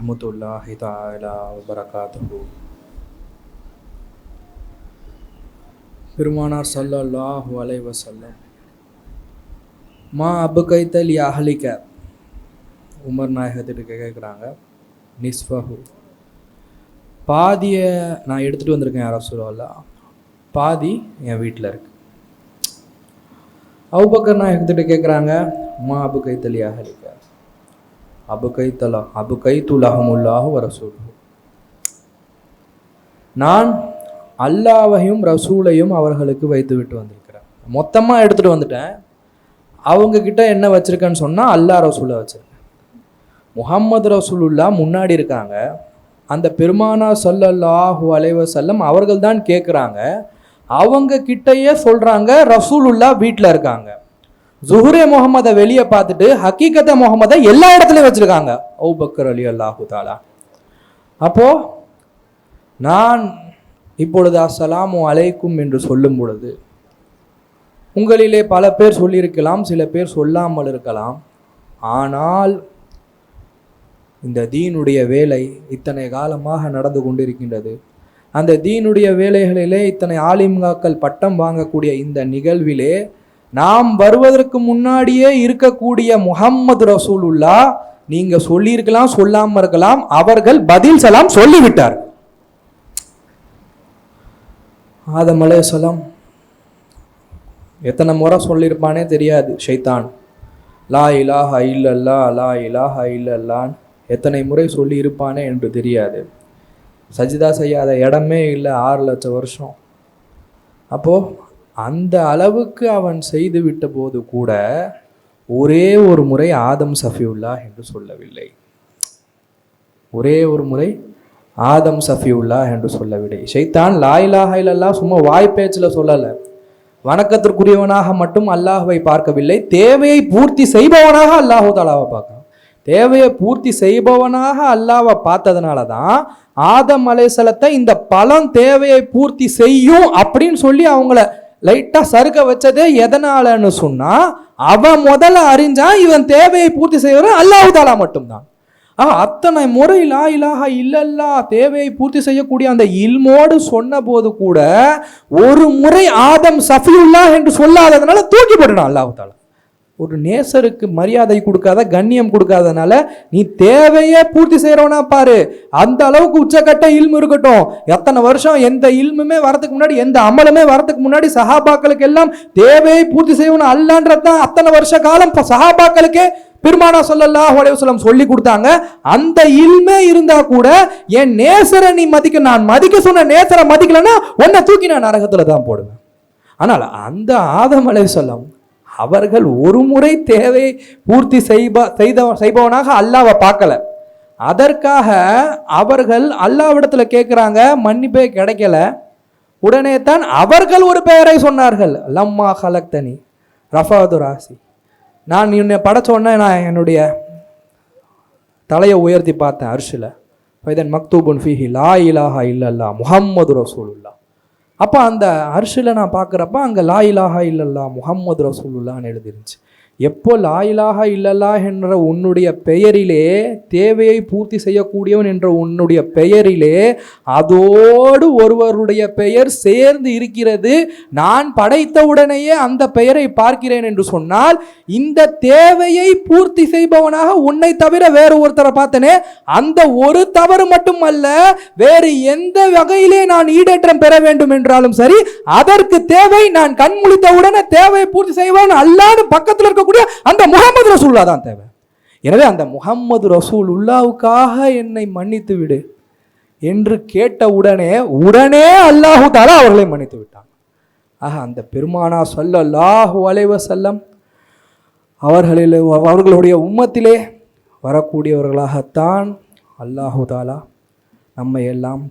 வரமத்துல்லாஹி தாலா வரகாத்தூ பெருமானார் சல்லாஹு அலை வசல்லம் மா அபு அபுகைத்தல் யாஹலிக்க உமர் நாயகத்திட்ட கேட்குறாங்க நிஸ்ஃபஹு. பாதியை நான் எடுத்துகிட்டு வந்திருக்கேன் யாரோ சொல்லுவாள் பாதி என் வீட்டில் இருக்கு. அவுபக்கர் நாயகத்திட்ட கேட்குறாங்க மா அபு அபுகைத்தல் யாஹலிக்க அபு கைத்தலா அபு கைத்துலஹமுல்லாஹு வரசூல் நான் அல்லாவையும் ரசூலையும் அவர்களுக்கு வைத்து விட்டு வந்திருக்கிறேன். மொத்தமாக எடுத்துகிட்டு வந்துட்டேன். அவங்க கிட்ட என்ன வச்சுருக்கேன்னு சொன்னால் அல்லாஹ் ரசூலை வச்சுருக்கேன். முகம்மது ரசூலுல்லா முன்னாடி இருக்காங்க. அந்த பெருமானா சொல்லல்லாஹு அலைவ செல்லம் அவர்கள் தான் கேட்குறாங்க அவங்க கிட்டயே சொல்கிறாங்க ரசூலுல்லா வீட்டில் இருக்காங்க. ஜுஹுரே முகமதை வெளியே பார்த்துட்டு ஹக்கீக்கத்தை முகமதை எல்லா இடத்துலையும் வச்சுருக்காங்க. ஓ பக்கர் அலி அல்லாஹு தாலா அப்போது நான் இப்பொழுது அஸ்ஸலாமு அலைக்கும் என்று சொல்லும் பொழுது உங்களிலே பல பேர் சொல்லியிருக்கலாம் சில பேர் சொல்லாமல் இருக்கலாம். ஆனால் இந்த தீனுடைய வேலை இத்தனை காலமாக நடந்து கொண்டிருக்கின்றது. அந்த தீனுடைய வேலைகளிலே இத்தனை ஆலிம்காக்கள் பட்டம் வாங்கக்கூடிய இந்த நிகழ்விலே நாம் வருவதற்கு முன்னாடியே இருக்கக்கூடிய முகம்மது ரசூலுல்லா நீங்க சொல்லியிருக்கலாம் சொல்லாம இருக்கலாம் அவர்கள் பதில் சலாம் சொல்லிவிட்டார். ஆதம் அலைஹிஸ்ஸலாம் எத்தனை முறை சொல்லியிருப்பானே தெரியாது ஷைத்தான். லா இலாஹ இல்லல்லா லா இலாஹ இல்லல்லான் எத்தனை முறை சொல்லி இருப்பானே என்று தெரியாது. சஜிதா செய்யாத இடமே இல்லை ஆறு லட்சம் வருஷம். அப்போது அந்த அளவுக்கு அவன் செய்து விட்ட போது கூட ஒரே ஒரு முறை ஆதம் சஃபியுல்லா என்று சொல்லவில்லை. ஒரே ஒரு முறை ஆதம் சஃபியுல்லா என்று சொல்லவில்லை. ஷைத்தான் லாயிலாக இல்லல்லா சும்மா வாய் பேச்சில் சொல்லலை. வணக்கத்திற்குரியவனாக மட்டும் அல்லாஹுவை பார்க்கவில்லை. தேவையை பூர்த்தி செய்பவனாக அல்லாஹு தாலாவை பார்க்கலாம். தேவையை பூர்த்தி செய்பவனாக அல்லாவை பார்த்ததுனால தான் ஆதம் அலைசலத்தை இந்த பலம் தேவையை பூர்த்தி செய்யும் அப்படின்னு சொல்லி அவங்கள லைட்டாக சறுக்க வச்சதே எதனாலன்னு சொன்னால் அவன் முதல்ல அறிஞ்சான் இவன் தேவையை பூர்த்தி செய்வன் அல்லாஹுதாலா மட்டும்தான். ஆ அத்தனை முறை லா இலாக இல்லல்லா தேவையை பூர்த்தி செய்யக்கூடிய அந்த இல்மோடு சொன்ன போது கூட ஒரு முறை ஆதம் சஃபியுல்லா என்று சொல்லாததுனால தூக்கி போட்டுனான் அல்லாஹுதாலா ஒரு நேசருக்கு மரியாதை கொடுக்காத கண்ணியம் கொடுக்காதனால நீ தேவையே பூர்த்தி செய்கிறவனா பாரு. அந்த அளவுக்கு உச்சக்கட்ட இல்மு இருக்கட்டும். எத்தனை வருஷம் எந்த இல்முமே வரதுக்கு முன்னாடி எந்த அமலுமே வரதுக்கு முன்னாடி சஹாபாக்களுக்கு எல்லாம் தேவையை பூர்த்தி செய்யணும் அல்லான்றது தான் அத்தனை வருஷ காலம் இப்ப சஹாபாக்களுக்கே பெருமானா சொல்லல்லா ஹோலே சொல்லம் சொல்லி கொடுத்தாங்க. அந்த இல்மே இருந்தா கூட என் நேசரை நீ மதிக்க நான் மதிக்க சொன்ன நேசரை மதிக்கலன்னா உன்னை தூக்கி நான் நரகத்தில் தான் போடுவேன். ஆனால் அந்த ஆதம் சொல்லவும் அவர்கள் ஒரு முறை தேவை பூர்த்தி செய்ப செய்த செய்பவனாக அல்லாவை பார்க்கல. அதற்காக அவர்கள் அல்லாவிடத்தில் கேட்குறாங்க மன்னிப்பே கிடைக்கல. உடனே தான் அவர்கள் ஒரு பெயரை சொன்னார்கள். லம்மா ஹலக்தனி ரஃபாது ராசி. நான் உன்னை படைச்ச நான் என்னுடைய தலையை உயர்த்தி பார்த்தேன் அர்ஷில் ஃபைதன் மக்தூபுன் ஃபீஹி லா இலாஹா இல்லல்லா முஹம்மது ரசூலுல்லா அப்போ அந்த அரிசியில் நான் பார்க்குறப்ப அங்கே லா இலாஹா இல்லல்லா முகம்மது ரசூலுல்லான்னு எழுதிருந்துச்சு. எப்போ லாயிலாக இல்லலா என்ற உன்னுடைய பெயரிலே தேவையை பூர்த்தி செய்யக்கூடியவன் என்ற உன்னுடைய பெயரிலே அதோடு ஒருவருடைய பெயர் சேர்ந்து இருக்கிறது. நான் படைத்த உடனேயே அந்த பெயரை பார்க்கிறேன் என்று சொன்னால் இந்த தேவையை பூர்த்தி செய்பவனாக உன்னை தவிர வேறு ஒருத்தரை பார்த்தனே? அந்த ஒரு தவறு மட்டும் அல்ல வேறு எந்த வகையிலே நான் ஈடேற்றம் பெற வேண்டும் என்றாலும் சரி அதற்கு தேவை நான் கண் முழித்த உடனே தேவையை பூர்த்தி செய்வான். அல்லான்னு பக்கத்தில் இருக்க இருக்கக்கூடிய அந்த முகமது ரசூல்லா தான் தேவை. எனவே அந்த முகம்மது ரசூல் உல்லாவுக்காக என்னை மன்னித்து விடு என்று கேட்ட உடனே உடனே அல்லாஹு தாலா அவர்களை மன்னித்து விட்டான். ஆக அந்த பெருமானா சொல்ல அல்லாஹு அலைவ செல்லம் அவர்களில் அவர்களுடைய உம்மத்திலே வரக்கூடியவர்களாகத்தான் அல்லாஹு தாலா நம்மை எல்லாம்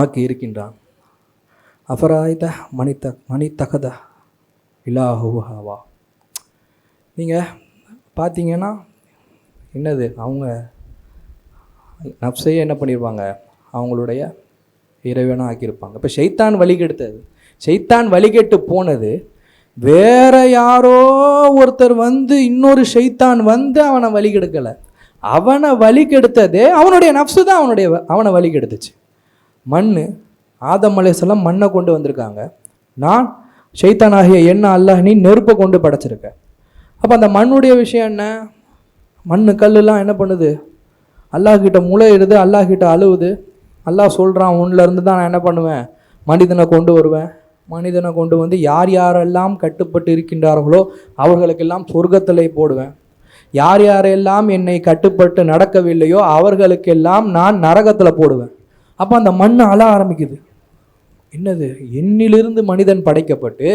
ஆக்கி இருக்கின்றான். அபராய்த மணித்த மணித்தகத இலாஹு நீங்கள் பார்த்தீங்கன்னா என்னது? அவங்க நப்சையே என்ன பண்ணியிருப்பாங்க அவங்களுடைய இறைவனாக ஆக்கியிருப்பாங்க. இப்போ ஷைத்தான் வழிகெடுத்தது ஷைத்தான் வழிகெட்டு போனது வேற யாரோ ஒருத்தர் வந்து இன்னொரு ஷைத்தான் வந்து அவனை வழிகெடுக்கலை அவனை வழிகெடுத்ததே அவனுடைய நப்சு தான் அவனுடைய அவனை வழிகெடுத்துச்சு மண் ஆதம் மண்ணை கொண்டு வந்திருக்காங்க. நான் ஷைத்தானாகிய என்ன அல்லாஹ் நீ நெருப்பை கொண்டு படைச்சிருக்கேன் அப்போ அந்த மண்ணுடைய விஷயம் என்ன? மண் கல்லுலாம் என்ன பண்ணுது? அல்லாஹ்கிட்ட முளையிடுது அல்லாஹ்கிட்ட அழுவுது. அல்லாஹ் சொல்கிறான் உன்னிலருந்து தான் நான் என்ன பண்ணுவேன்? மனிதனை கொண்டு வருவேன். மனிதனை கொண்டு வந்து யார் யாரெல்லாம் கட்டுப்பட்டு இருக்கின்றார்களோ அவர்களுக்கெல்லாம் சொர்க்கத்திலே போடுவேன். யார் யாரெல்லாம் என்னை கட்டுப்பட்டு நடக்கவில்லையோ அவர்களுக்கெல்லாம் நான் நரகத்தில் போடுவேன். அப்போ அந்த மண் அழ ஆரம்பிக்குது. என்னது? எண்ணிலிருந்து மனிதன் படைக்கப்பட்டு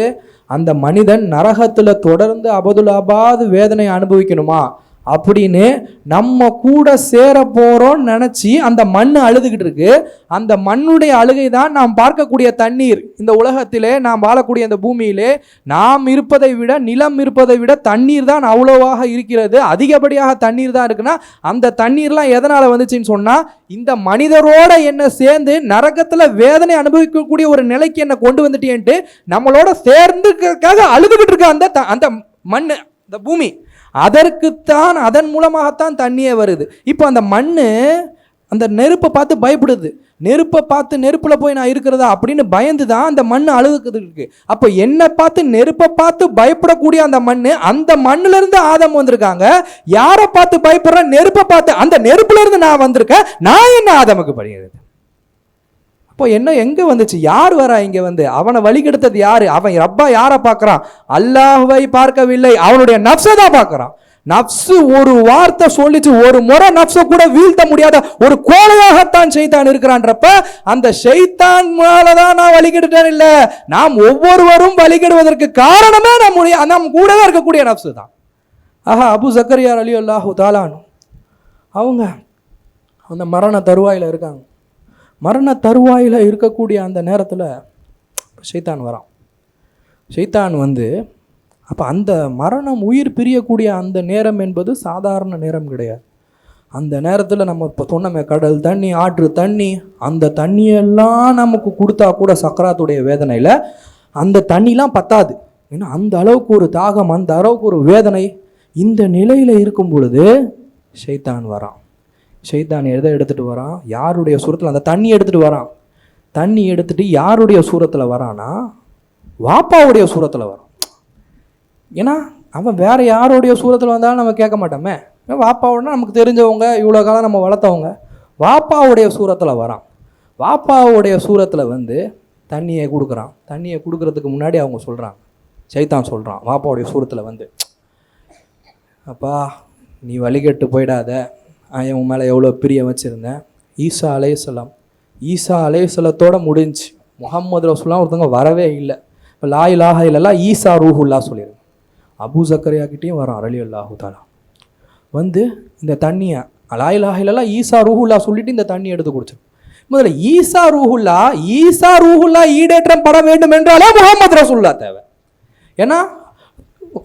அந்த மனிதன் நரகத்தில் தொடர்ந்து அபதுலாபாது வேதனை அனுபவிக்கணுமா? அப்படின்னு நம்ம கூட சேர போகிறோம்னு நினச்சி அந்த மண் அழுதுகிட்டு இருக்கு. அந்த மண்ணுடைய அழுகை தான் நாம் பார்க்கக்கூடிய தண்ணீர். இந்த உலகத்திலே நாம் வாழக்கூடிய இந்த பூமியிலே நாம் இருப்பதை விட நிலம் இருப்பதை விட தண்ணீர் தான் அவ்வளோவாக இருக்கிறது. அதிகப்படியாக தண்ணீர் தான் இருக்குன்னா அந்த தண்ணீர்லாம் எதனால் வந்துச்சுன்னு சொன்னால் இந்த மனிதரோட என்ன சேர்ந்து நரகத்தில் வேதனை அனுபவிக்கக்கூடிய ஒரு நிலைக்கு என்னை கொண்டு வந்துட்டேன்ட்டு நம்மளோட சேர்ந்துக்காக அழுதுகிட்டு இருக்க அந்த த- அந்த மண் இந்த பூமி. அதற்குத்தான் அதன் மூலமாகத்தான் தண்ணியே வருது. இப்போ அந்த மண் அந்த நெருப்பை பார்த்து பயப்படுது. நெருப்பை பார்த்து நெருப்பில் போய் நான் இருக்கிறதா அப்படின்னு பயந்து தான் அந்த மண் அழுகுது இருக்கு. அப்போ என்னை பார்த்து நெருப்பை பார்த்து பயப்படக்கூடிய அந்த மண் அந்த மண்ணுலேருந்து ஆதம் வந்திருக்காங்க. யாரை பார்த்து பயப்படுற நெருப்பை பார்த்து அந்த நெருப்புலேருந்து நான் வந்திருக்கேன். நான் என்ன ஆதமுக்கு படுகிறது அப்போ என்ன எங்கே வந்துச்சு? யார் வரா இங்கே வந்து? அவனை வழிகெடுத்தது யார்? அவன் ரப்பா யாரை பார்க்குறான்? அல்லாஹுவை பார்க்கவில்லை. அவனுடைய நப்சை தான் பார்க்குறான். நப்சு ஒரு வார்த்தை சொல்லிச்சு ஒரு முறை நப்சை கூட வீழ்த்த முடியாத ஒரு கோலையாகத்தான் செய்தான் இருக்கிறான்றப்ப அந்த செய்தான் மேலதான் நான் வழிகெடுத்தேன் இல்லை. நாம் ஒவ்வொருவரும் வழிகெடுவதற்கு காரணமே நம்முடைய நம் கூடவே இருக்கக்கூடிய நப்சு தான். ஆஹா அபு சக்கரியார் அலி அல்லாஹு தாலானு அவங்க அந்த மரண தருவாயில் இருக்காங்க. மரண தருவாயில் இருக்கக்கூடிய அந்த நேரத்தில் ஷைத்தான் வரான். ஷைத்தான் வந்து அப்போ அந்த மரணம் உயிர் பிரியக்கூடிய அந்த நேரம் என்பது சாதாரண நேரம் கிடையாது. அந்த நேரத்தில் நம்ம இப்போ சொன்னோமே கடல் தண்ணி ஆற்று தண்ணி அந்த தண்ணியெல்லாம் நமக்கு கொடுத்தா கூட சக்கராத்துடைய வேதனையில் அந்த தண்ணிலாம் பத்தாது. ஏன்னா அந்த அளவுக்கு ஒரு தாகம் அந்த அளவுக்கு ஒரு வேதனை இந்த நிலையில் இருக்கும் பொழுது சைத்தான் வரான். ஷைத்தான் எதை எடுத்துகிட்டு வரான்? யாருடைய சூரத்தில் அந்த தண்ணி எடுத்துகிட்டு வரான்? தண்ணி எடுத்துகிட்டு யாருடைய சூரத்தில் வரானா வாப்பாவுடைய சூரத்தில் வரான் ஏன்னா அவன் வேறு யாருடைய சூரத்தில் வந்தாலும் நம்ம கேட்க மாட்டோமே. வாப்பாவோடனா நமக்கு தெரிஞ்சவங்க இவ்வளோ காலம் நம்ம வளர்த்தவங்க வாப்பாவுடைய சூரத்தில் வரான். வாப்பாவுடைய சூரத்தில் வந்து தண்ணியை கொடுக்குறான். தண்ணியை கொடுக்கறதுக்கு முன்னாடி அவங்க சொல்கிறாங்க சைத்தான் சொல்கிறான் வாப்பாவுடைய சூரத்தில் வந்து அப்பா நீ வழிகட்டு போயிடாத. நான் உன் மேலே எவ்வளோ பிரியம் வச்சுருந்தேன். ஈசா அலையசலாம் ஈசா அலையசலத்தோட முடிஞ்சு முகமது ரசூலாம் ஒருத்தவங்க வரவே இல்லை. இப்போ லாய் லாஹிலெல்லாம் இல்லல்லா ஈசா ரூஹுல்லா சொல்லியிருக்கேன் அபு ஜக்கரியா கிட்டேயும் வரான் அலி அல்லாஹு தாலா வந்து இந்த தண்ணியை லாய் இலாஹா இல்லல்லா ஈசா ரூஹுல்லா சொல்லிவிட்டு இந்த தண்ணி எடுத்து குடிச்சு முதல்ல ஈசா ரூஹுல்லா ஈசா ரூஹுல்லா ஈடேற்றம் பட வேண்டும் என்றாலே முகமது ரசூல்லா தேவை. ஏன்னா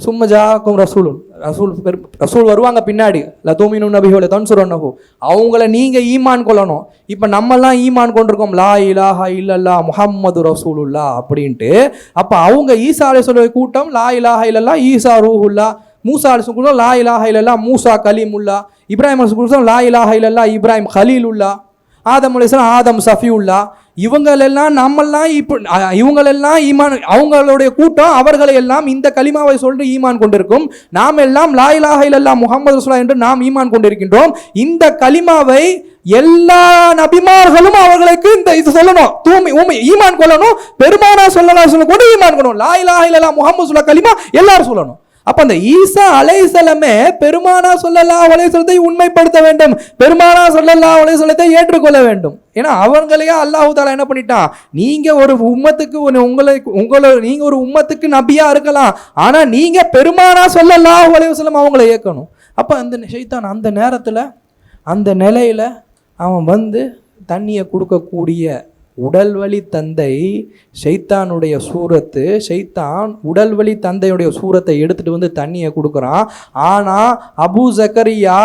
சும்மஜாக்கும் ரசூல் ரசூல் பெரு- ரசூல் வருவாங்க பின்னாடி. லதூமினு நபிஹோல தன்சுரன்னஹு. அவங்கள நீங்கள் ஈமான் கொள்ளணும். இப்போ நம்மெல்லாம் ஈமான் கொண்டிருக்கோம். லா இலாஹா இல்லல்லா முஹம்மது ரசூலுல்லா அப்படின்ட்டு. அப்போ அவங்க ஈசா அலைஹிஸ்ஸலாமுடைய கூட்டம் லா இலாஹா இல்லல்லா ஈசா ரூஹுல்லா மூசா அலிசு கூட்டம் லா இலாஹா இல்லல்லா மூசா கலீமுல்லா இப்ராஹிம் அலிசு கூட்டம் லா இலாஹா இல்லல்லா இப்ராஹிம் கலீலுல்லா ஆதம் அலிஸ்லாம் ஆதம் சஃபியுல்லா இவங்களெல்லாம் நம்மெல்லாம் இப்போ இவங்களெல்லாம் ஈமான் அவங்களுடைய கூட்டம் அவர்களை எல்லாம் இந்த கலிமாவை சொல்லிட்டு ஈமான் கொண்டிருக்கும். நாம் எல்லாம் லா இலாஹ முகமது முஹம்மது என்று நாம் ஈமான் கொண்டிருக்கின்றோம். இந்த கலிமாவை எல்லா நபிமார்களும் அவர்களுக்கு இந்த இது சொல்லணும். தூமி உமை ஈமான் கொள்ளணும். பெருமானா சொல்லலாம் சொல்ல கூட ஈமான் கொள்ளணும். லாயிலாக இலாஹ முகமது முஹம்மது கலிமா எல்லாரும் சொல்லணும். அப்ப அந்த ஈசா அலைசலமே பெருமானா சொல்லலா அலைசலத்தை உண்மைப்படுத்த வேண்டும். பெருமானா சொல்லலா அலைசலத்தை ஏற்றுக்கொள்ள வேண்டும். ஏன்னா அவங்களையே அல்லாஹு தாலா என்ன பண்ணிட்டான் நீங்க ஒரு உம்மத்துக்கு உங்களை உங்களை நீங்க ஒரு உம்மத்துக்கு நபியா இருக்கலாம். ஆனா நீங்க பெருமானா சொல்லலா அலைவசலம் அவங்கள ஏற்கணும். அப்ப அந்த ஷைத்தான் அந்த நேரத்துல அந்த நிலையில அவன் வந்து தண்ணியை கொடுக்கக்கூடிய உடல் வழி தந்தை ஷைத்தானுடைய சூரத்து ஷைத்தான் உடல்வழி தந்தையுடைய சூரத்தை எடுத்துகிட்டு வந்து தண்ணியை கொடுக்குறான். ஆனால் அபு ஜக்கரியா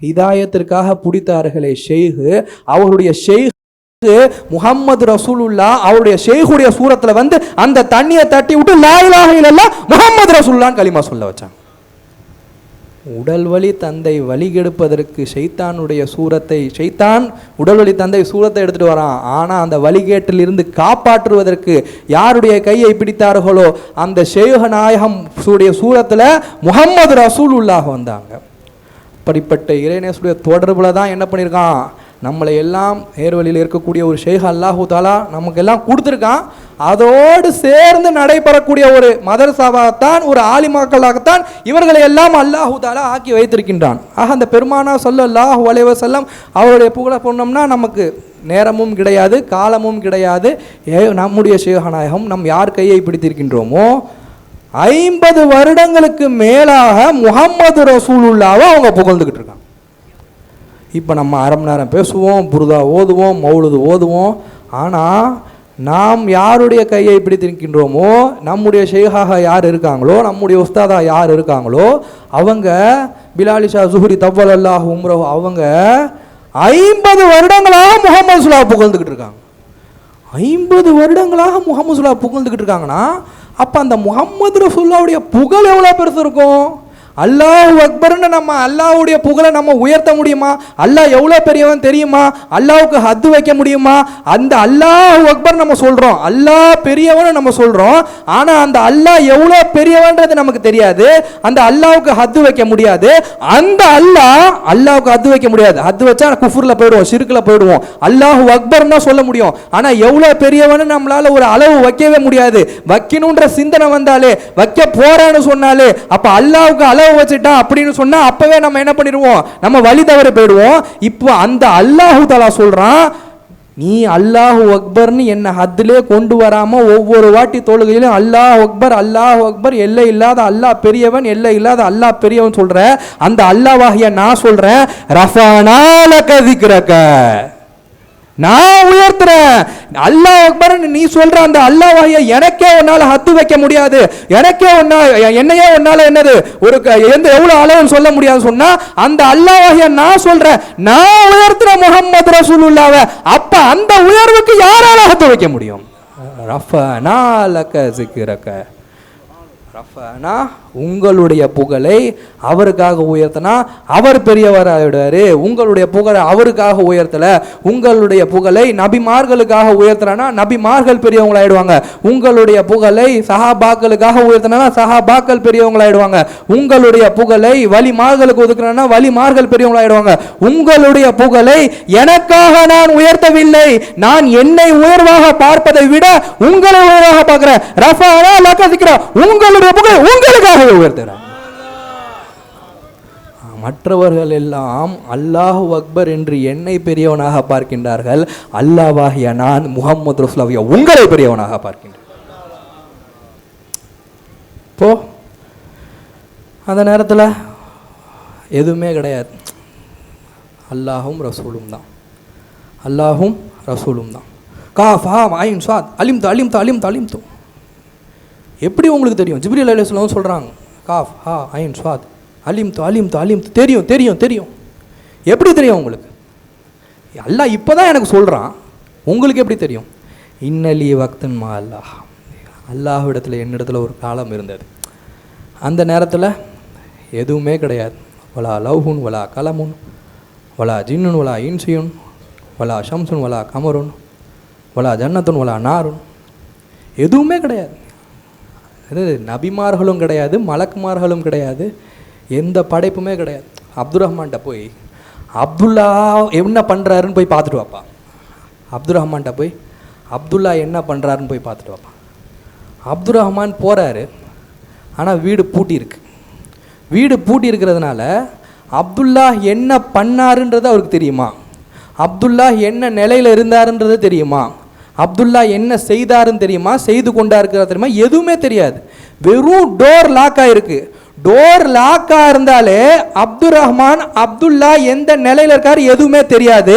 ஹிதாயத்திற்காக பிடித்தார்களே ஷெய்கு அவருடைய ஷெய்கு முகம்மது ரசூலுல்லா அவருடைய ஷேகுடைய சூரத்தில் வந்து அந்த தண்ணியை தட்டி விட்டு லாயிலாக இல்லைல்ல முகம்மது ரசூல்லான்னு களிமா சொல்ல வச்சாங்க. உடல் வழி தந்தை வழி கெடுப்பதற்கு ஷைத்தானுடைய சூரத்தை ஷைத்தான் உடல் வழி தந்தை சூரத்தை எடுத்துட்டு வரான். ஆனால் அந்த வழிகேட்டிலிருந்து காப்பாற்றுவதற்கு யாருடைய கையை பிடித்தார்களோ அந்த ஷேயுக நாயகம் உடைய சூரத்தில் முகம்மது ரசூலுல்லாஹ் வந்தாங்க. அப்படிப்பட்ட இறைநேசுடைய தொடர்பில் தான் என்ன பண்ணியிருக்கான் நம்மளை எல்லாம் நேர்வழியில் இருக்கக்கூடிய ஒரு ஷேக் அல்லாஹூ தாலா நமக்கு எல்லாம் கொடுத்துருக்கான். அதோடு சேர்ந்து நடைபெறக்கூடிய ஒரு மதரசாவாகத்தான் ஒரு ஆலிமாக்களாகத்தான் இவர்களை எல்லாம் அல்லாஹூ தாலா ஆக்கி வைத்திருக்கின்றான். ஆக அந்த பெருமானா சொல்ல அல்லாஹூ அலைவசல்லம் அவருடைய புகழ போனோம்னா நமக்கு நேரமும் கிடையாது காலமும் கிடையாது. ஏ நம்முடைய ஷேகநாயகம் நம் யார் கையை பிடித்திருக்கின்றோமோ ஐம்பது வருடங்களுக்கு மேலாக முகம்மது ரசூலுல்லாவை அவங்க புகழ்ந்துக்கிட்டு இருக்காங்க. இப்போ நம்ம அரை மணி நேரம் பேசுவோம் புருதா ஓதுவோம் மௌழுது ஓதுவோம். ஆனால் நாம் யாருடைய கையை பிடித்திருக்கின்றோமோ நம்முடைய ஷேகாக யார் இருக்காங்களோ நம்முடைய உஸ்தாதா யார் இருக்காங்களோ அவங்க பிலாலிஷா சுஹரி தவ்வல் அல்லாஹ் உம்ரோ அவங்க ஐம்பது வருடங்களாக முகமது சுலா புகழ்ந்துக்கிட்டு இருக்காங்க. ஐம்பது வருடங்களாக முகமது சுலா புகழ்ந்துக்கிட்டு இருக்காங்கன்னா அப்போ அந்த முகமது ரசுல்லாவுடைய புகழ் எவ்வளோ பெருசு இருக்கும்? அல்லாஹ் அக்பர்னு நம்ம அல்லாஹ்வுடைய புகழை நம்ம உயர்த்த முடியுமா? அல்லாஹ் எவ்வளோ பெரியவன் தெரியுமா? அல்லாஹுக்கு ஹத்து வைக்க முடியுமா? அந்த அல்லாஹ் அக்பர் நம்ம சொல்கிறோம் அல்லாஹ் பெரியவன் நம்ம சொல்கிறோம் ஆனால் அந்த அல்லாஹ் எவ்வளோ பெரியவன்றது நமக்கு தெரியாது. அந்த அல்லாஹுக்கு ஹத்து வைக்க முடியாது. அந்த அல்லாஹ் அல்லாஹுக்கு ஹத்து வைக்க முடியாது. ஹத்து வச்சா குஃபூரில் போயிடுவோம் சிறுக்கில் போயிடுவோம். அல்லாஹ் அக்பர் தான் சொல்ல முடியும். ஆனால் எவ்வளோ பெரியவன்னு நம்மளால ஒரு அளவு வைக்கவே முடியாது. வைக்கணுன்ற சிந்தனை வந்தாலே வைக்க போறேன்னு சொன்னாலே அப்போ அல்லாஹ்வுக்கு அளவு வச்சுட்டா அப்படின்னு சொன்னா அப்பவே நம்ம என்ன பண்ணிடுவோம்? நம்ம வழி தவறி போயிடுவோம். இப்போ அந்த அல்லாஹு தலா சொல்றான் நீ அல்லாஹு அக்பர்னு என்ன ஹத்திலே கொண்டு வராம ஒவ்வொரு வாட்டி தொழுகையிலும் அல்லாஹ் அக்பர் அல்லாஹ் அக்பர் எல்லை இல்லாத அல்லாஹ் பெரியவன் எல்லை இல்லாத அல்லாஹ் பெரியவன் சொல்ற அந்த அல்லாஹ் வாகிய நான் சொல்றேன் ரஃபானால கதிக்கிறக்க நான் உயர்த்துறேன். அல்லாஹ் அக்பர்னு நீ சொல்ற அந்த அல்லாஹ்வாகிய எனக்கே உன்னால ஹத்து வைக்க முடியாது. எனக்கே உன்னா என்னையே உன்னால என்னது? ஒரு க- எந்த எவ்வளவு அளவுன்னு சொல்ல முடியாது. சொன்னா அந்த அல்லாஹ்வாகிய நான் சொல்றேன். நான் உயர்த்துற முகம்மது ரசூலுல்லாவ. அப்ப அந்த உயர்வுக்கு யாரால ஹத்து வைக்க முடியும்? ரஃபனா லக சிக்கிறக்க ரஃபனா உங்களுடைய புகழை அவருக்காக உயர்த்தினா அவர் பெரியவராயிடுவாரு உங்களுடைய புகழை அவருக்காக உயர்த்தல. உங்களுடைய புகழை நபிமார்களுக்காக உயர்த்தனா நபிமார்கள் பெரியவங்களாயிடுவாங்க. உங்களுடைய புகழை சஹாபாக்களுக்காக உயர்த்தினா சஹாபாக்கள் பெரியவங்களாயிடுவாங்க. உங்களுடைய புகழை வலிமார்களுக்கு ஒதுக்குறனா வலிமார்கள் பெரியவங்களாயிடுவாங்க. உங்களுடைய புகழை எனக்காக நான் உயர்த்தவில்லை. நான் என்னை உயர்வாக பார்ப்பதை விட உங்களை உயர்வாக பார்க்கிறேன். ரஃபானா லக்கதிக்கிறா அவருடைய புகழை உங்களுக்காக உயர்த்துறேன் மற்றவர்கள் எல்லாம் அல்லாஹ் அக்பர் என்று என்னை பெரியவனாக பார்க்கின்றார்கள். அல்லாவாகிய நான் முகமது ரசுலாவிய உங்களை பெரியவனாக பார்க்கின்றேன். இப்போ அந்த நேரத்தில் எதுவுமே கிடையாது. அல்லாஹும் ரசூலும் தான். அல்லாஹும் ரசூலும் தான். கா ஃபா மாயின் சாத் அலிம் து அலிம் து எப்படி உங்களுக்கு தெரியும்? ஜிப்ரி அலைஹிஸ்ஸலாம் சொல்கிறாங்க காஃப் ஹா ஐன் ஸ்வாத் அலிம் து அலிம் து அலிம் தெரியும் தெரியும் தெரியும். எப்படி தெரியும் உங்களுக்கு? அல்லாஹ் இப்போ தான் எனக்கு சொல்கிறான் உங்களுக்கு எப்படி தெரியும்? இன்னலி வக்தன் மா அல்லாஹ். அல்லாஹ்விடத்தில் என்னிடத்துல ஒரு காலம் இருந்தது. அந்த நேரத்தில் எதுவுமே கிடையாது. வலா லவ்ஹுன் வலா கலமுன் வலா ஜின்னுன் வலா இன்சியுன் வலா ஷம்சுன் வலா கமருன் வலா ஜன்னத்துன் வலா நாருன். எதுவுமே கிடையாது. அது நபிமார்களும் கிடையாது மலக்குமார்களும் கிடையாது எந்த படைப்புமே கிடையாது. அப்துல் ரஹ்மான்கிட்ட போய் அப்துல்லா என்ன பண்ணுறாருன்னு போய் பார்த்துட்டு வாப்பா. அப்துல் ரஹ்மான்கிட்ட போய் அப்துல்லா என்ன பண்ணுறாருன்னு போய் பார்த்துட்டு வாப்பா. அப்துல் ரஹ்மான் போகிறாரு ஆனால் வீடு பூட்டி இருக்கு. வீடு பூட்டி இருக்கிறதுனால அப்துல்லா என்ன பண்ணாருன்றது அவருக்கு தெரியுமா? அப்துல்லா என்ன நிலையில் இருந்தாருன்றது தெரியுமா? அப்துல்லா என்ன செய்தாருன்னு தெரியுமா? செய்து கொண்டா இருக்கிறா தெரியுமா? எதுவுமே தெரியாது. வெறும் டோர் லாக் ஆயிருக்கு டோர் லாக்காக இருந்தாலே அப்துல் ரஹ்மான் அப்துல்லா எந்த நிலையில் இருக்காரு எதுவுமே தெரியாது.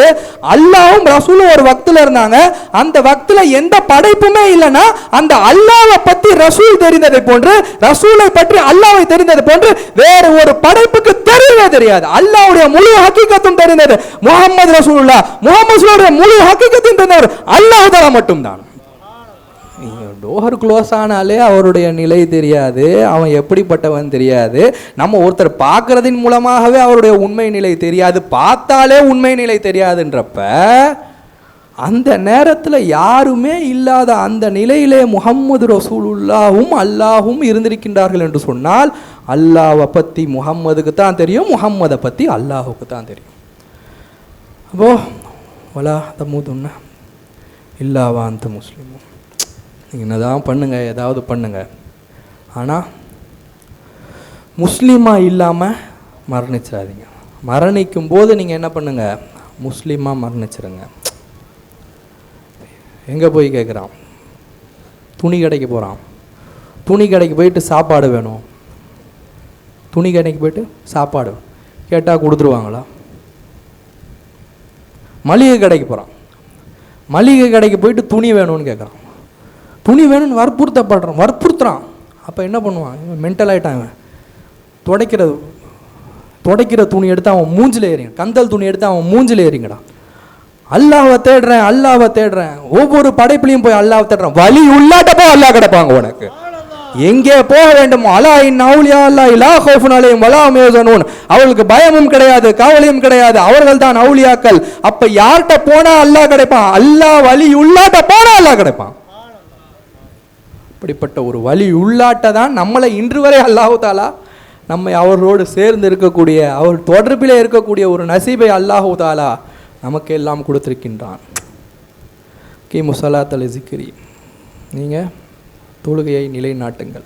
அல்லாவும் ரசூலும் ஒரு வக்தில் இருந்தாங்க. அந்த வக்தில் எந்த படைப்புமே இல்லைன்னா அந்த அல்லாவை பற்றி ரசூல் தெரிந்ததை போன்று ரசூலை பற்றி அல்லாவை தெரிந்ததை போன்று வேறு ஒரு படைப்புக்கு தெரியவே தெரியாது. அல்லாவுடைய முழு ஹக்கீக்கத்தும் தெரிந்தது முகமது ரசூலுல்லா முகமது முழு ஹக்கீக்கத்தும் தெரிந்தவர் அல்லாஹ் மட்டும்தான். மட்டும்தான் டோர் க்ளோஸ் ஆனாலே அவருடைய நிலை தெரியாது அவன் எப்படிப்பட்டவன் தெரியாது. நம்ம ஒருத்தர் பார்க்கறதின் மூலமாகவே அவருடைய உண்மை நிலை தெரியாது. பார்த்தாலே உண்மை நிலை தெரியாதுன்றப்ப அந்த நேரத்தில் யாருமே இல்லாத அந்த நிலையிலே முகம்மது ரசூலுல்லாவும் அல்லாஹும் இருந்திருக்கின்றார்கள் என்று சொன்னால் அல்லாவை பற்றி முகம்மதுக்கு தான் தெரியும் முகம்மதை பற்றி அல்லாஹுக்கு தான் தெரியும். அப்போ வலா தமுதுன்னா இல்லாவா அந்த முஸ்லீமும் நீங்கள் என்னதான் பண்ணுங்கள் ஏதாவது பண்ணுங்கள் ஆனால் முஸ்லீமாக இல்லாமல் மரணிச்சிடாதீங்க. மரணிக்கும் போது நீங்கள் என்ன பண்ணுங்க? முஸ்லீமாக மரணிச்சிருங்க. எங்கே போய் கேட்குறான் துணி கடைக்கு போகிறான் துணி கடைக்கு போயிட்டு சாப்பாடு வேணும். துணி கடைக்கு போயிட்டு சாப்பாடு கேட்டால் கொடுத்துருவாங்களா? மளிகை கடைக்கு போகிறான் மளிகை கடைக்கு போயிட்டு துணி வேணும்னு கேட்குறான் துணி வேணும்னு வற்புறுத்தப்படுறான் வற்புறுத்துறான். அப்போ என்ன பண்ணுவான்? இவன் மென்டல் ஆகிட்டான் இவன். துடைக்கிற துடைக்கிற துணி எடுத்து அவன் மூஞ்சில் ஏறிங்க கந்தல் துணி எடுத்து அவன் மூஞ்சில் ஏறிங்கடா. அல்லாவை தேடுறேன் அல்லாவை தேடுறேன். ஒவ்வொரு படைப்புலையும் போய் அல்லாவை தேடுறேன். வலி உள்ளாட்டப்போ அல்லாஹ் கிடப்பாங்க உனக்கு. எங்கே போக வேண்டுமோ அலா இன் அவுலியா அல்லா இலா ஹோஃபுன் வலா மேசனூன் அவளுக்கு பயமும் கிடையாது கவலையும் கிடையாது. அவர்கள் தான் அவுலியாக்கள். அப்ப யார்கிட்ட போனா அல்லாஹ் கிடைப்பான்? அல்லாஹ் வலி உள்ளாட்ட போனா அல்லாஹ் கிடைப்பான். இப்படிப்பட்ட ஒரு வழி உள்ளாட்ட தான் நம்மளை இன்று வரை அல்லாஹுதாலா நம்மை அவரோடு சேர்ந்து இருக்கக்கூடிய அவர் தொடர்பில் இருக்கக்கூடிய ஒரு நசீபை அல்லாஹு தாலா நமக்கு எல்லாம் கொடுத்திருக்கின்றான். கி முசலாத் அலி ஜிக்கிரி நீங்கள் தொழுகையை நிலைநாட்டுங்கள்.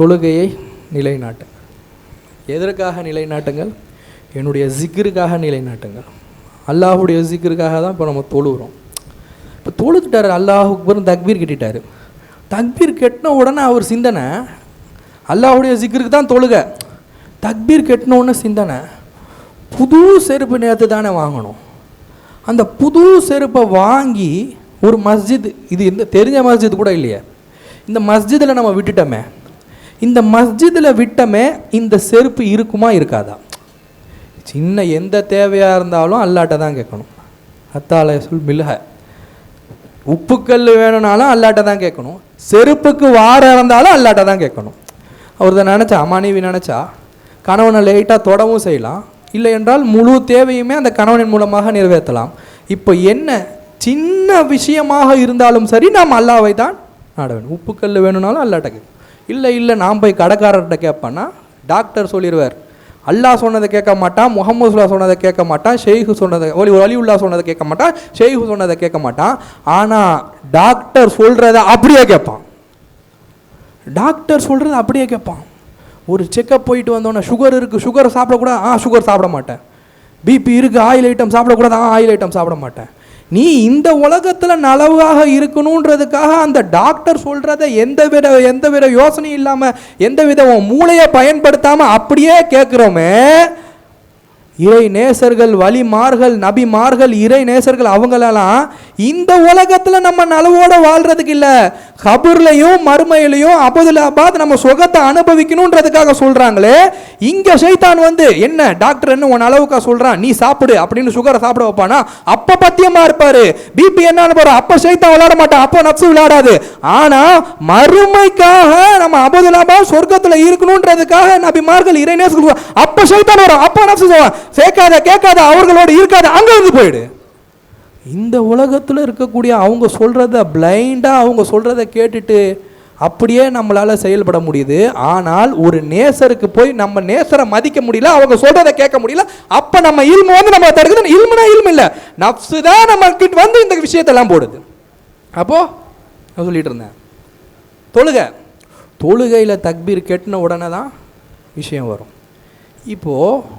தொழுகையை நிலைநாட்டுங்கள். எதற்காக நிலைநாட்டுங்கள்? என்னுடைய ஜிக்ருக்காக நிலைநாட்டுங்கள். அல்லாஹுடைய ஜிக்ருக்காக தான் இப்போ நம்ம தொழுகிறோம். இப்போ தொழுதுட்டார் அல்லாஹுக்கு பிறகு தக்பீர் கட்டிட்டார். தக்பீர் கட்டின உடனே அவர் சிந்தனை அல்லாஹுடைய ஜிக்ருக்கு தான் தொழுக. தக்பீர் கட்டின உடனே சிந்தனை புது செருப்பு நேற்று தானே வாங்கணும். அந்த புது செருப்பை வாங்கி ஒரு மஸ்ஜித் இது இந்த தெரிஞ்ச மஸ்ஜித் கூட இல்லையே. இந்த மஸ்ஜிதில் நம்ம விட்டுட்டோமே. இந்த மஸ்ஜிதில் விட்டமே இந்த செருப்பு இருக்குமா இருக்காதா? சின்ன எந்த தேவையாக இருந்தாலும் அல்லாட்ட தான் கேட்கணும். அத்தால சொல் மிளக உப்புக்கல் வேணும்னாலும் அல்லாட்ட தான் கேட்கணும். செருப்புக்கு வார இருந்தாலும் அல்லாட்ட தான் கேட்கணும். அவர் தான் நினச்சா மனைவி நினச்சா கணவனை லேட்டாக தொடவும் செய்யலாம். இல்லை என்றால் முழு தேவையுமே அந்த கணவனின் மூலமாக நிறைவேற்றலாம். இப்போ என்ன சின்ன விஷயமாக இருந்தாலும் சரி நாம் அல்லாவை தான் நாட வேணும் உப்புக்கல் வேணும்னாலும் அல்லாட்ட கேட்கும் இல்லை இல்லை நான் போய் கடைக்காரர்கிட்ட கேட்பேன்னா டாக்டர் சொல்லிடுவார் அல்லாஹ் சொன்னதை கேட்க மாட்டான் முகமது சுல்லா சொன்னதை கேட்க மாட்டான் ஷெய்ஹு சொன்னதை ஒலி வலியுல்லா சொன்னதை கேட்க மாட்டான் ஷெய்ஹு சொன்னதை கேட்க மாட்டான். ஆனால் டாக்டர் சொல்கிறத அப்படியே கேட்பான். டாக்டர் சொல்கிறத அப்படியே கேட்பான். ஒரு செக்கப் போயிட்டு வந்தோன்னே சுகர் இருக்குது சுகர் சாப்பிடக்கூடாது. ஆ சுகர் சாப்பிட மாட்டேன். பிபி இருக்குது ஆயில் ஐட்டம் சாப்பிடக்கூடாது. ஆ ஆயில் ஐட்டம் சாப்பிட மாட்டேன். நீ இந்த உலகத்தில் நலவாக இருக்கணுன்றதுக்காக அந்த டாக்டர் சொல்கிறத எந்த வித எந்த வித யோசனையும் இல்லாமல் எந்த வித மூளையை பயன்படுத்தாமல் அப்படியே கேட்குறோமே. இறை நேசர்கள் வழிமார்கள் நபிமார்கள் இறை நேசர்கள் அவங்களெல்லாம் இந்த உலகத்தில் நம்ம நலவோடு வாழ்கிறதுக்கு இல்லை. கபூர்லையும் மறுமையிலையும் அபதுலாபாத் நம்ம சுகத்தை அனுபவிக்கணுன்றதுக்காக சொல்கிறாங்களே இங்கே சைத்தான் வந்து என்ன டாக்டர் என்ன உன் அளவுக்கா சொல்கிறான் நீ சாப்பிடு அப்படின்னு சுகரை சாப்பிட வைப்பானா? அப்போ பத்தியமாக இருப்பார். பிபி என்னன்னு பாரு? அப்போ சைத்தான் விளையாட மாட்டான். அப்போ நப்சு விளையாடாது. ஆனால் மறுமைக்காக நம்ம அபதுலாபாத் சொர்க்கத்தில் இருக்கணுன்றதுக்காக நபிமார்கள் இறை நேசர்கள் அப்போ சைத்தான் வரும். அப்போ நப்சு சொல்லுவான் சேர்க்காத கேட்காத அவர்களோட இருக்காத அங்கே வந்து போயிடு. இந்த உலகத்தில் இருக்கக்கூடிய அவங்க சொல்கிறத பிளைண்டாக அவங்க சொல்கிறத கேட்டுட்டு அப்படியே நம்மளால் செயல்பட முடியுது. ஆனால் ஒரு நேசருக்கு போய் நம்ம நேசரை மதிக்க முடியல அவங்க சொல்கிறத கேட்க முடியல அப்போ நம்ம இல்மு வந்து நம்ம தடுக்குது. இல்முனா இல்மு இல்லை. நப்சு தான் நம்ம கிட்ட வந்து இந்த விஷயத்தெல்லாம் போடுது. அப்போது நான் சொல்லிட்டு இருந்தேன். தொழுகை. தொழுகையில் தக்பீர் கெட்டின உடனே தான் விஷயம் வரும். இப்போது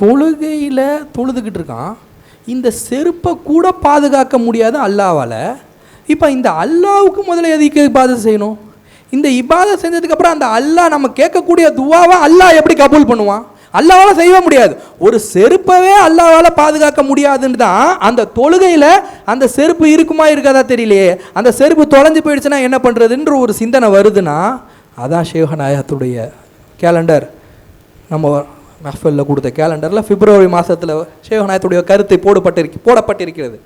தொழுகையில் தொழுதுகிட்டு இருக்கான். இந்த செருப்பை கூட பாதுகாக்க முடியாது அல்லாவால் இப்போ இந்த அல்லாவுக்கு முதல்ல எதுக்கு இபாதை செய்யணும்? இந்த இபாதை செஞ்சதுக்கப்புறம் அந்த அல்லாஹ் நம்ம கேட்கக்கூடிய துவாவை அல்லாஹ் எப்படி கபூல் பண்ணுவான்? அல்லாவால் செய்ய முடியாது. ஒரு செருப்பவே அல்லாவால் பாதுகாக்க முடியாதுன்னு தான் அந்த தொழுகையில் அந்த செருப்பு இருக்குமா இருக்காதா தெரியலையே. அந்த செருப்பு தொலைஞ்சு போயிடுச்சுன்னா என்ன பண்ணுறதுன்ற ஒரு சிந்தனை வருதுன்னா அதான் சேகநாயகத்துடைய கேலண்டர் நம்ம மஹ்ஃபலில் கொடுத்த கேலண்டரில் பிப்ரவரி மாதத்தில் ஷேவநாயத்துடைய கருத்து போடப்பட்டிருக்கு போடப்பட்டிருக்கிறது.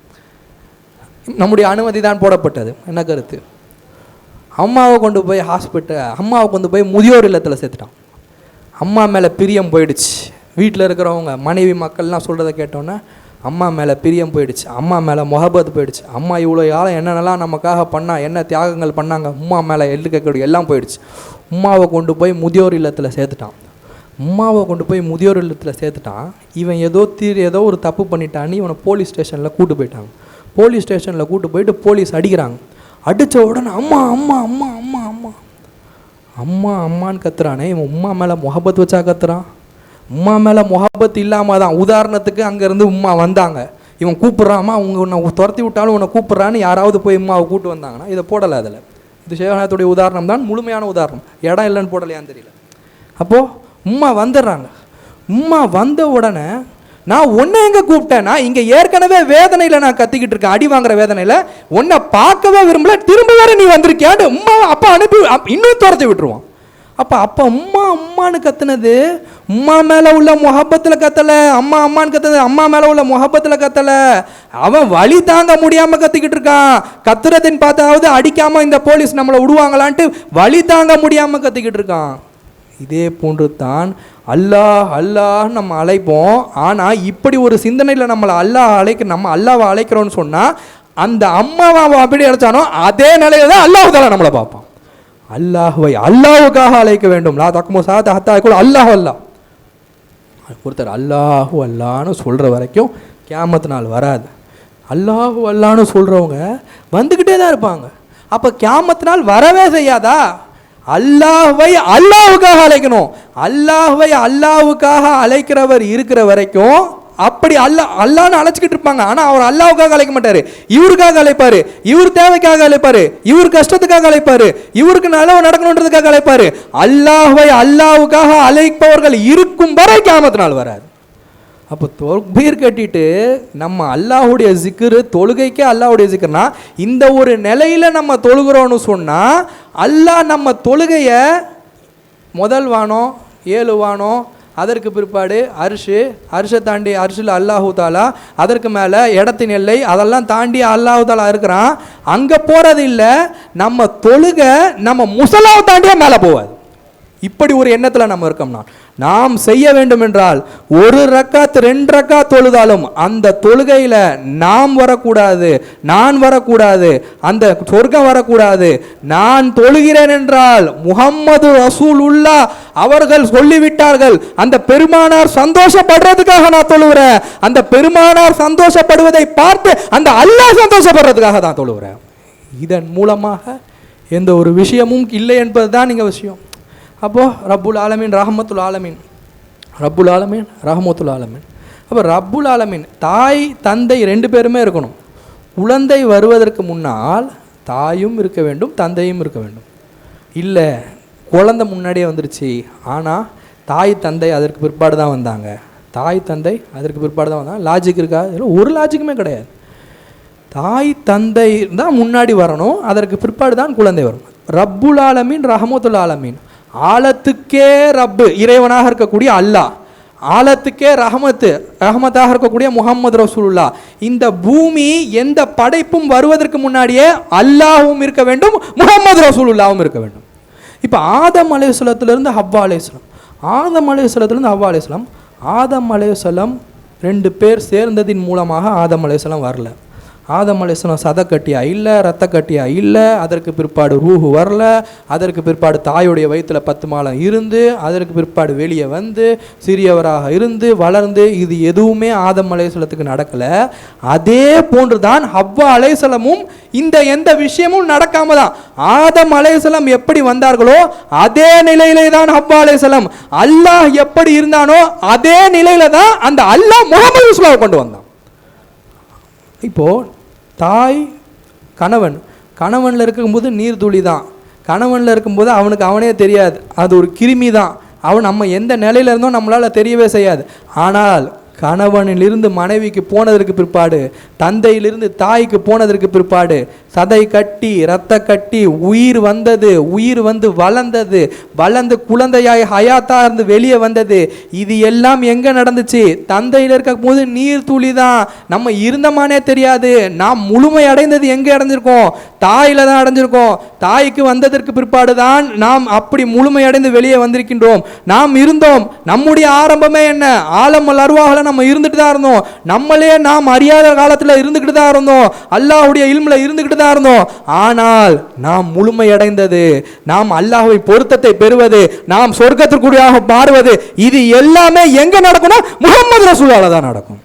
நம்முடைய அனுமதி தான் போடப்பட்டது. என்ன கருத்து? அம்மாவை கொண்டு போய் ஹாஸ்பிட்டல் அம்மாவை கொண்டு போய் முதியோர் இல்லத்தில் சேர்த்துட்டான். அம்மா மேலே பிரியம் போயிடுச்சு. வீட்டில் இருக்கிறவங்க மனைவி மக்கள்லாம் சொல்கிறத கேட்டோன்னே அம்மா மேலே பிரியம் போயிடுச்சு. அம்மா மேலே முகபத் போயிடுச்சு. அம்மா இவ்வளோ காலம் என்னென்னலாம் நமக்காக பண்ணால் என்ன தியாகங்கள் பண்ணாங்க அம்மா மேலே எள்ளு கேட்கக்கூடிய எல்லாம் போயிடுச்சு. உம்மாவை கொண்டு போய் முதியோர் இல்லத்தில் சேர்த்துட்டான். உம்மாவை கொண்டு போய் முதியோர் இல்லத்தில் சேர்த்துட்டான். இவன் ஏதோ தீர் ஏதோ ஒரு தப்பு பண்ணிட்டான்னு இவனை போலீஸ் ஸ்டேஷனில் கூட்டு போயிட்டாங்க. போலீஸ் ஸ்டேஷனில் கூட்டு போயிட்டு போலீஸ் அடிக்கிறாங்க. அடித்த உடனே அம்மா அம்மா அம்மா அம்மா அம்மா. அம்மா அம்மான்னு கத்துறானே இவன் உம்மா மேலே முகபத் வச்சா கத்துறான். உம்மா மேலே முகபத் இல்லாமல் தான் உதாரணத்துக்கு அங்கேருந்து உம்மா வந்தாங்க. இவன் கூப்பிட்றாமா அவங்க உன்னை துரத்தி விட்டாலும் உன்னை கூப்பிட்றான்னு யாராவது போய் உம்மாவை கூப்பிட்டு வந்தாங்கன்னா இதை போடலை அதில். இது சிவகாயத்துடைய உதாரணம் தான் முழுமையான உதாரணம். இடம் இல்லைன்னு போடலையான்னு தெரியல. அப்போது உம்மா வந்துடுறாங்க. உம்மா வந்த உடனே நான் ஒன்றை எங்கே கூப்பிட்டேன்னா இங்கே ஏற்கனவே வேதனையில் நான் கத்திக்கிட்டு இருக்கேன். அடி வாங்குற வேதனையில். உன்னை பார்க்கவே விரும்பல. திரும்ப வேற நீ வந்திருக்கியாண்டு உம்மா அப்பா அனுப்பி இன்னும் துரத்தி விட்டுருவான். அப்போ அப்போ அம்மா அம்மான்னு கத்துனது உம்மா மேலே உள்ள முகப்பத்தில் கத்தலை. அம்மா அம்மான்னு கத்துனது அம்மா மேலே உள்ள முகப்பத்தில் கத்தலை. அவன் வழி தாங்க முடியாமல் கத்திக்கிட்டு இருக்கான். கத்துறதுன்னு பார்த்தாவது அடிக்காமல் இந்த போலீஸ் நம்மளை விடுவாங்களான்ட்டு வழி தாங்க முடியாமல் கத்திக்கிட்டு இருக்கான். இதே போன்று தான் அல்லாஹ் அல்லாஹ் நம்ம அழைப்போம். ஆனால் இப்படி ஒரு சிந்தனையில் நம்மளை அல்லாஹ் அழைக்க நம்ம அல்லாவை அழைக்கிறோன்னு சொன்னால் அந்த அம்மாவை அவன் அப்படி அழைச்சானோ அதே நிலையில தான் அல்லாஹ் நம்மளை பார்ப்பான். அல்லாஹுவை அல்லாஹுக்காக அழைக்க வேண்டும். லா தக்குமோ சாத்த ஹத்தா கூட அல்லாஹ் அல்லாஹ் ஒருத்தர் அல்லாஹு அல்லான்னு சொல்கிற வரைக்கும் கேமத்து நாள் வராது. அல்லாஹு அல்லான்னு சொல்கிறவங்க வந்துக்கிட்டே தான் இருப்பாங்க. அப்போ கேமத்து நாள் வரவே செய்யாதா? அல்லாஹ்வை அல்லாஹ்வுக்காக அழைக்கணும். அல்லாஹ்வை அல்லாஹ்வுக்காக அழைக்கிறவர் இருக்கிற வரைக்கும் அப்படி அல்லாஹ் அல்லான்னு அழைச்சிக்கிட்டு இருப்பாங்க. ஆனால் அவர் அல்லாவுக்காக அழைக்க மாட்டார். இவருக்காக அழைப்பார். இவர் தேவைக்காக அழைப்பார். இவர் கஷ்டத்துக்காக அழைப்பார். இவருக்கு நல்லவு நடக்கணுன்றதுக்காக அழைப்பார். அல்லாஹ்வை அல்லாவுக்காக அழைப்பவர்கள் இருக்கும் வரை கியாமத்து நாள் வராது. அப்போ தொழுபீர் கட்டிட்டு நம்ம அல்லாஹுடைய ஜிக்ரு தொழுகைக்கே அல்லாஹுடைய ஜிக்கர்னா இந்த ஒரு நிலையில் நம்ம தொழுகிறோன்னு சொன்னால் அல்லாஹ் நம்ம தொழுகையை முதல் வானம் ஏழு வானம் அதற்கு பிற்பாடு அரிசு அரிசை தாண்டி அரிசில் அல்லாஹூ தாலா அதற்கு மேலே இடத்தின் எல்லை அதெல்லாம் தாண்டி அல்லாஹூ தாலா இருக்கிறான். அங்கே போகிறது இல்லை நம்ம தொழுகை நம்ம முசலாவை தாண்டியே மேலே போவாது. இப்படி ஒரு எண்ணத்தில் நம்ம இருக்கோம்னா நாம் செய்ய வேண்டும் என்றால் ஒரு ரக்காத் ரெண்டு ரக்கா தொழுதாலும் அந்த தொழுகையில் நாம் வரக்கூடாது நான் வரக்கூடாது அந்த சொர்க்கம் வரக்கூடாது. நான் தொழுகிறேன் என்றால் முகம்மது ரசூலுல்லா அவர்கள் சொல்லிவிட்டார்கள் அந்த பெருமானார் சந்தோஷப்படுறதுக்காக நான் தொழுகிறேன் அந்த பெருமானார் சந்தோஷப்படுவதை பார்த்து அந்த அல்லாஹ் சந்தோஷப்படுறதுக்காக தான் தொழுகிறேன் இதன் மூலமாக எந்த ஒரு விஷயமும் இல்லை என்பது தான் இங்கே விஷயம். அப்போது ரப்புல் ஆலமீன் ரஹமத்துல் ஆலமீன். ரப்புல் ஆலமீன் ரஹமத்துல் ஆலமீன். அப்போ ரப்புல் ஆலமீன் தாய் தந்தை ரெண்டு பேருமே இருக்கணும். குழந்தை வருவதற்கு முன்னால் தாயும் இருக்க வேண்டும் தந்தையும் இருக்க வேண்டும். இல்லை குழந்தை முன்னாடியே வந்துருச்சு ஆனால் தாய் தந்தை அதற்கு பிற்பாடு தான் வந்தாங்க. தாய் தந்தை அதற்கு பிற்பாடு தான் வந்தாங்க. லாஜிக் இருக்கா? இதில் ஒரு லாஜிக்குமே கிடையாது. தாய் தந்தை தான் முன்னாடி வரணும் அதற்கு பிற்பாடு தான் குழந்தை வரும். ரப்புல் ஆலமீன் ரஹமத்துல் ஆலமீன். ஆலத்துக்கே ரப்பு இறைவனாக இருக்கக்கூடிய அல்லாஹ். ஆலத்துக்கே ரஹமத்து ரஹமத்தாக இருக்கக்கூடிய முகமது ரசூலுல்லா இந்த பூமி எந்த படைப்பும் வருவதற்கு முன்னாடியே அல்லாஹும் இருக்க வேண்டும் முகமது ரசூலுல்லாவும் இருக்க வேண்டும். இப்போ ஆதம் அலையுஸ்லத்திலிருந்து ஹவ்வா அலையுஸ்லாம் ஆதம் அலையுஸ்லத்திலிருந்து ஹவ்வா அலையுஸ்லாம் ஆதம் அலையுஸ்லாம் ரெண்டு பேர் சேர்ந்ததின் மூலமாக ஆதம் அலையுஸ்லாம் வரல. ஆதம் அலிஸ்லாம் சதை கட்டியா இல்லை ரத்த கட்டியா இல்லை அதற்கு பிற்பாடு ரூஹு வரல அதற்கு பிற்பாடு தாயுடைய வயிற்றில் பத்து மாதம் இருந்து அதற்கு பிற்பாடு வெளியே வந்து சிறியவராக இருந்து வளர்ந்து இது எதுவுமே ஆதம் அலையசலத்துக்கு நடக்கலை. அதே போன்று தான் ஹவ்வா அலைசலமும் இந்த எந்த விஷயமும் நடக்காம தான். ஆதம் அலைசலம் எப்படி வந்தார்களோ அதே நிலையிலே தான் ஹவ்வா அலைசலம் அல்லாஹ் எப்படி இருந்தானோ அதே நிலையில தான் அந்த அல்லாஹ் முகமது கொண்டு வந்தான். இப்போ தாய் கணவன். கணவனில் இருக்கும்போது நீர்துளி தான். கணவனில் இருக்கும்போது அவனுக்கு அவனே தெரியாது. அது ஒரு கிருமி தான். அவன் நம்ம எந்த நிலையில இருந்தோம் நம்மளால் தெரியவே செய்யாது. ஆனால் கணவனிலிருந்து மனைவிக்கு போனதற்கு பிற்பாடு தந்தையிலிருந்து தாய்க்கு போனதற்கு பிற்பாடு சதை கட்டி இரத்த கட்டி உயிர் வந்தது உயிர் வந்து வளர்ந்தது வளர்ந்து குழந்தையாய் ஹயாத்தா இருந்து வெளியே வந்தது இது எல்லாம் எங்க நடந்துச்சு? தந்தையில் இருக்க போது நீர் துளி தான் நம்ம இருந்தமானே தெரியாது. நாம் முழுமை அடைந்தது எங்க அடைஞ்சிருக்கோம்? தாயில தான் அடைஞ்சிருக்கோம். தாய்க்கு வந்ததற்கு பிற்பாடு தான் நாம் அப்படி முழுமை அடைந்து வெளியே வந்திருக்கின்றோம். நாம் இருந்தோம். நம்முடைய ஆரம்பமே என்ன? ஆலமல் அருவாகலன் நம்ம இருந்துட்டு தான் இருந்தோம். நம்மளே நாம் அறியாத காலத்துல இருந்துக்கிட்டு தான் இருந்தோம். அல்லாஹ்வுடைய இல்முல இருந்துக்கிட்டு தான் இருந்தோம். ஆனால் நாம் முழுமை அடைந்தது. நாம் அல்லாஹுவை பொருத்தத்தை பெறுவது நாம் சொர்க்கத்திற்குரியாக மாறுவது இது எல்லாமே எங்க நடக்கும்னா முகமது ரசூலால் தான் நடக்கும்.